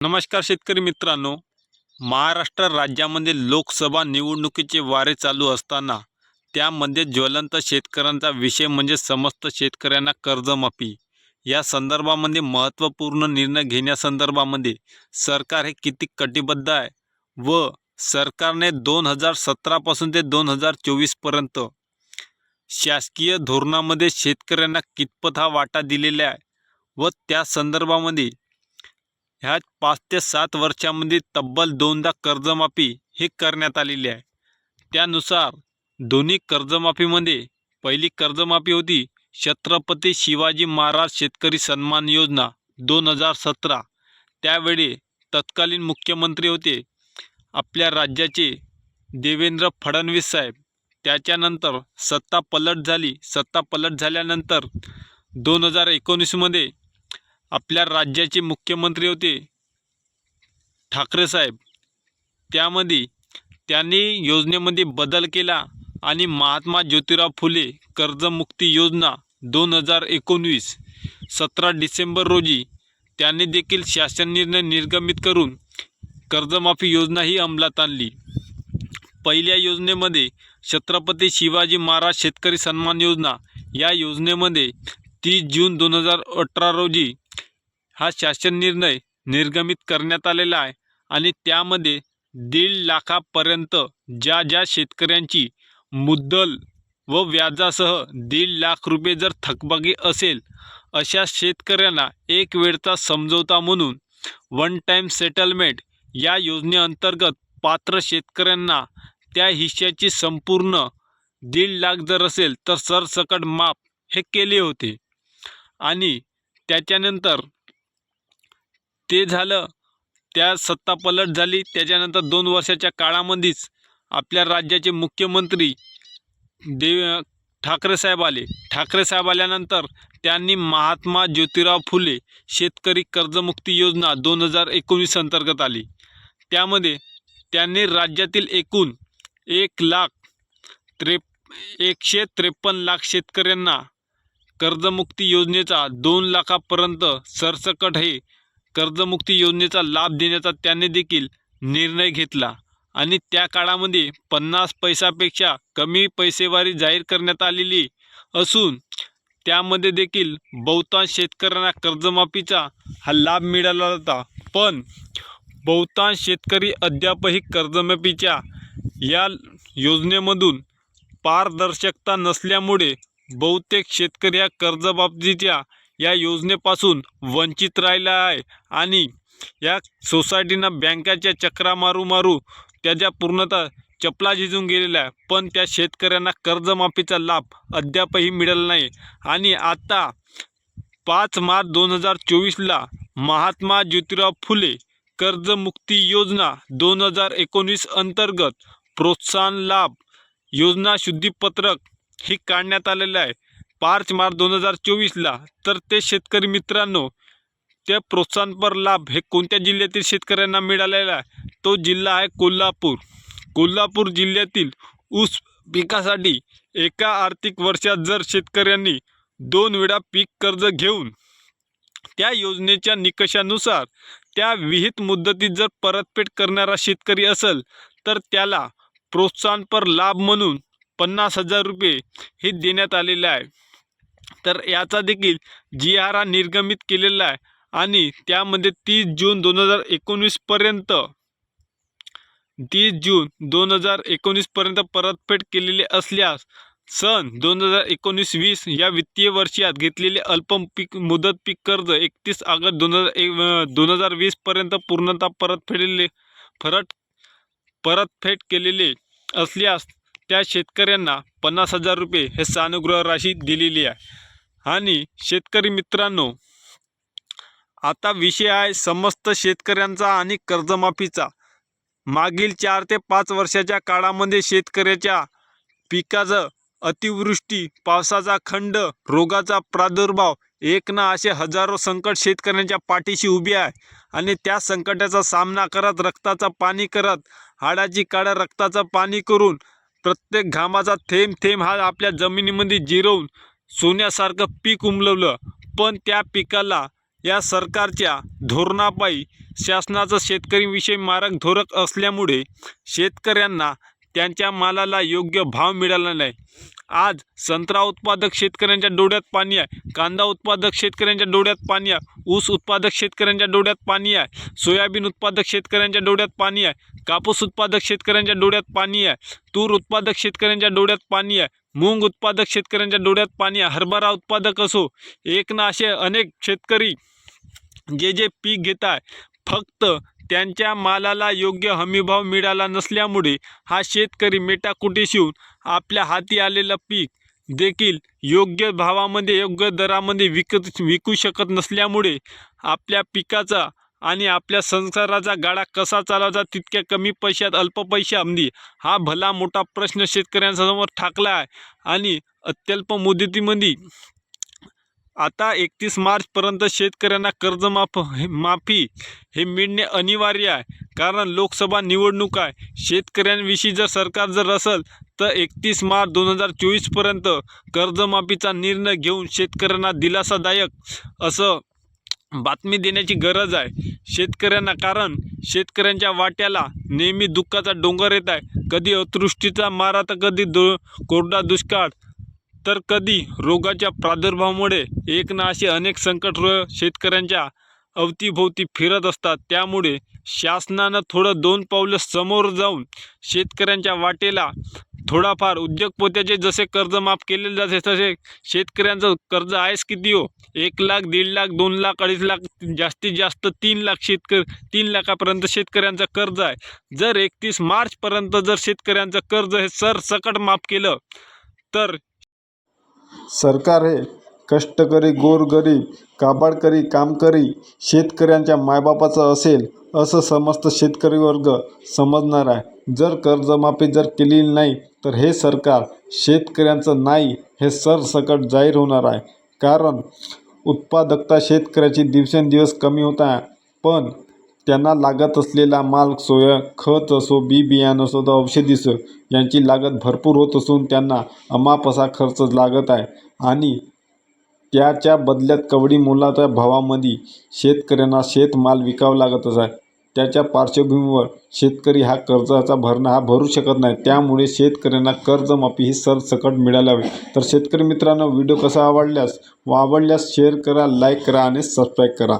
नमस्कार शेतकरी मित्रांनो. महाराष्ट्र राज्यामध्ये लोकसभा निवडणुकीचे वारे चालू असताना त्यामध्ये ज्वलंत शेतकऱ्यांचा विषय म्हणजे समस्त शेतकऱ्यांना कर्जमाफी. या संदर्भामध्ये महत्त्वपूर्ण निर्णय घेण्यासंदर्भामध्ये सरकार हे किती कटिबद्ध आहे व सरकारने दोन हजार सतरापासून ते दोन हजार चोवीसपर्यंत शासकीय धोरणामध्ये शेतकऱ्यांना कितपत हा वाटा दिलेला आहे व त्या संदर्भामध्ये ह्या पाच ते सात वर्षामध्ये तब्बल दोनदा कर्जमाफी हे करण्यात आलेली आहे. त्यानुसार दोन्ही कर्जमाफीमध्ये पहिली कर्जमाफी होती छत्रपती शिवाजी महाराज शेतकरी सन्मान योजना दोन हजार सतरा. त्यावेळी तत्कालीन मुख्यमंत्री होते. आपल्या राज्याचे देवेंद्र फडणवीस साहेब. त्याच्यानंतर सत्ता पलट झाली. सत्ता पलट झाल्यानंतर दोन हजार एकोणीसमध्ये आपल्या राज्याचे मुख्यमंत्री होते. ठाकरे साहेब. त्यामध्ये त्यांनी योजनेमध्ये बदल केला आणि महात्मा ज्योतिराव फुले कर्जमुक्ती योजना दोन हजार एकोणवीस सतरा डिसेंबर रोजी त्यांनी देखील शासन निर्णय निर्गमित करून कर्जमाफी योजना ही अंमलात आणली. पहिल्या योजनेमध्ये छत्रपती शिवाजी महाराज शेतकरी सन्मान योजना या योजनेमध्ये तीस जून दोन हजार अठरा रोजी हा शासन निर्णय निर्गमित करण्यात आलेला आहे आणि त्यामध्ये दीड लाखापर्यंत ज्या ज्या शेतकऱ्यांची मुद्दल व व्याजासह दीड लाख रुपये जर थकबाकी असेल अशा शेतकऱ्यांना एक वेळचा समजवता म्हणून वन टाईम सेटलमेंट या योजनेअंतर्गत पात्र शेतकऱ्यांना त्या हिश्श्याची संपूर्ण दीड लाख जर असेल तर सरसकट माफ हे केले होते. आणि त्याच्यानंतर ते झालं. त्या सत्ता पलट झाली. त्याच्यानंतर दोन वर्षाच्या काळामध्येच आपल्या राज्याचे मुख्यमंत्री देव ठाकरे साहेब आले. ठाकरे साहेब आल्यानंतर त्यांनी महात्मा ज्योतिराव फुले शेतकरी कर्जमुक्ती योजना दोन हजार एकोणीस अंतर्गत आली. त्यामध्ये त्यांनी राज्यातील एकूण एक लाख त्रे एकशे त्रेपन्न लाख शेतकऱ्यांना कर्जमुक्ती योजनेचा दोन लाखापर्यंत सरसकट हे कर्जमुक्ती योजनेचा लाभ देण्याचा त्याने देखील निर्णय घेतला. आणि त्या काळामध्ये पन्नास पैशापेक्षा कमी पैसेवारी जाहीर करण्यात आलेली असून त्यामध्ये देखील बहुतांश शेतकऱ्यांना कर्जमाफीचा हा लाभ मिळाला होता. पण बहुतांश शेतकरी अद्यापही कर्जमाफीच्या या योजनेमधून पारदर्शकता नसल्यामुळे बहुतेक शेतकरी या कर्जबाबतीच्या या योजनेपासून वंचित राहिला आहे आणि या सोसायटीनं बँकाच्या चक्रा मारू मारू त्याच्या पूर्णतः चपला झिजून गेलेल्या आहे. पण त्या शेतकऱ्यांना कर्जमाफीचा लाभ अद्यापही मिळाला नाही. आणि आता पाच मार्च दोन हजार चोवीसला महात्मा ज्योतिराव फुले कर्जमुक्ती योजना दोन हजार एकोणीस अंतर्गत प्रोत्साहन लाभ योजना शुद्धीपत्रक ही काढण्यात आलेलं आहे. पाच मार्च दोन हजार चोवीसला तर ते शेतकरी मित्रांनो त्या प्रोत्साहनपर लाभ हे कोणत्या जिल्ह्यातील शेतकऱ्यांना मिळालेला आहे? तो जिल्हा आहे कोल्हापूर. कोल्हापूर जिल्ह्यातील ऊस पिकासाठी एका आर्थिक वर्षात जर शेतकऱ्यांनी दोन वेळा पीक कर्ज घेऊन त्या योजनेच्या निकषानुसार त्या विहित मुदतीत जर परतफेड करणारा शेतकरी असेल तर त्याला प्रोत्साहनपर लाभ म्हणून पन्नास हजार रुपये हे देण्यात आलेले आहे. तर याचा देखील जी आर हा निर्गमित केलेला आहे. आणि त्यामध्ये तीस जून दोन हजार एकोणीसपर्यंत तीस जून दोन हजार एकोणीसपर्यंत परतफेड केलेले असल्यास सन दोन हजार एकोणीस वीस या वित्तीय वर्षात घेतलेले अल्प पीक मुदत पीक कर्ज एकतीस ऑगस्ट दोन हजार एक दोन हजार वीसपर्यंत पूर्णतः परतफेडले फरट परतफेड केलेले असल्यास त्या शेतकऱ्यांना पन्नास हजार रुपये हे सानुग्रह राशी दिलेली आहे. आणि शेतकरी मित्रांनो आता विषय आहे समस्त शेतकऱ्यांचा आणि कर्जमाफीचा. मागील चार ते पाच वर्षाच्या काळामध्ये शेतकऱ्याच्या पिकाचं अतिवृष्टी पावसाचा खंड रोगाचा प्रादुर्भाव एक ना असे हजारो संकट शेतकऱ्यांच्या पाठीशी उभी आहे. आणि त्या संकटाचा सामना करत रक्ताचा पाणी करत हाडाची काळं रक्ताचं पाणी करून प्रत्येक घामाचा थेंब थेंब हा आपल्या जमिनीमध्ये जिरवून सोन्यासारखं पीक उमलवलं पण त्या पिकाला या सरकारच्या धोरणापायी शासनाचं शेतकरीविषयी मारक धोरक असल्यामुळे शेतकऱ्यांना त्यांच्या मालाला योग्य भाव मिळाला नाही. आज संत्रा उत्पादक शेतकऱ्यांच्या डोळ्यात पाणी आहे कांदा उत्पादक शेतकऱ्यांच्या डोळ्यात पाणी आहे ऊस उत्पादक शेतकऱ्यांच्या डोळ्यात पाणी आहे सोयाबीन उत्पादक शेतकऱ्यांच्या डोळ्यात पाणी आहे कापूस उत्पादक शेतकऱ्यांच्या डोळ्यात पाणी आहे तूर उत्पादक शेतकऱ्यांच्या डोळ्यात पाणी आहे मूग उत्पादक शेतकऱ्यांच्या डोळ्यात पाणी हरभरा उत्पादक असो एक ना असे अनेक शेतकरी जे जे पीक घेत आहे फक्त त्यांच्या मालाला योग्य हमीभाव मिळाला नसल्यामुळे हा शेतकरी मेटाकुटीस येऊन आपल्या हाती आलेलं पीक देखील योग्य भावामध्ये योग्य दरामध्ये विकत विकू शकत नसल्यामुळे आपल्या पिकाचा आणि आपल्या संसाराचा गाडा कसा चालवायचा तितक्या कमी पैशात अल्प पैशामध्ये हा भला मोठा प्रश्न शेतकऱ्यांसमोर ठाकला आहे. आणि अत्यल्प मुदतीमध्ये आता एकतीस मार्चपर्यंत शेतकऱ्यांना कर्जमाफ हे- माफी हे मिळणे अनिवार्य आहे. कारण लोकसभा निवडणूक आहे. शेतकऱ्यांविषयी जर सरकार जर असेल तर एकतीस मार्च दोन हजार चोवीसपर्यंत कर्जमाफीचा निर्णय घेऊन शेतकऱ्यांना दिलासादायक असं बातमी देण्याची गरज आहे. शेतकऱ्यांना कारण शेतकऱ्यांच्या वाट्याला नेहमी दुःखाचा डोंगर येत आहे. कधी अतृष्टीचा मारा तर कधी दु कोरडा दुष्काळ. तर कधी रोगाच्या प्रादुर्भावामुळे एक ना असे अनेक संकट शेतकऱ्यांच्या अवतीभोवती फिरत असतात. त्यामुळे शासनानं थोडं दोन पावलं समोर जाऊन शेतकऱ्यांच्या वाटेला थोडाफार उद्योगपोत्याचे जसे कर्ज माफ केलेले जाते तसे शेतकऱ्यांचं कर्ज आहेच किती हो? एक लाख दीड लाख दोन लाख अडीच लाख जास्तीत जास्त तीन लाख शेतकरी तीन लाखापर्यंत शेतकऱ्यांचं कर्ज आहे. जर एकतीस मार्चपर्यंत जर शेतकऱ्यांचं कर्ज हे सरसकट माफ केलं तर सरकार हे कष्टकरी गोरगरीब काबाडकरी कामकरी शेतकऱ्यांच्या मायबापाचं असेल असं समस्त शेतकरी वर्ग समजणार आहे. जर कर्जमाफी जर केलेली नाही तर हे सरकार शेतकऱ्यांचं नाही हे सरसकट जाहीर होणार आहे. कारण उत्पादकता शेतकऱ्याची दिवसेंदिवस कमी होत आहे. पण त्यांना लागत असलेला माल सोय खत असो बी बियाणं असो तर औषधी असो यांची लागत भरपूर होत असून त्यांना अमाप असा खर्च लागत आहे. आणि त्याच्या बदल्यात कवडी मोलाच्या भावामध्ये शेतकऱ्यांना शेतमाल विकावा लागतच आहे. त्याच्या पार्श्वभूमीवर शेतकरी हा कर्जाचा भरणा हा भरू शकत नाही. त्यामुळे शेतकऱ्यांना कर्जमाफी ही सरसकट मिळायला हवी. तर शेतकरी मित्रांनो व्हिडिओ कसा आवडल्यास व आवडल्यास शेअर करा लाईक करा आणि सबस्क्राईब करा.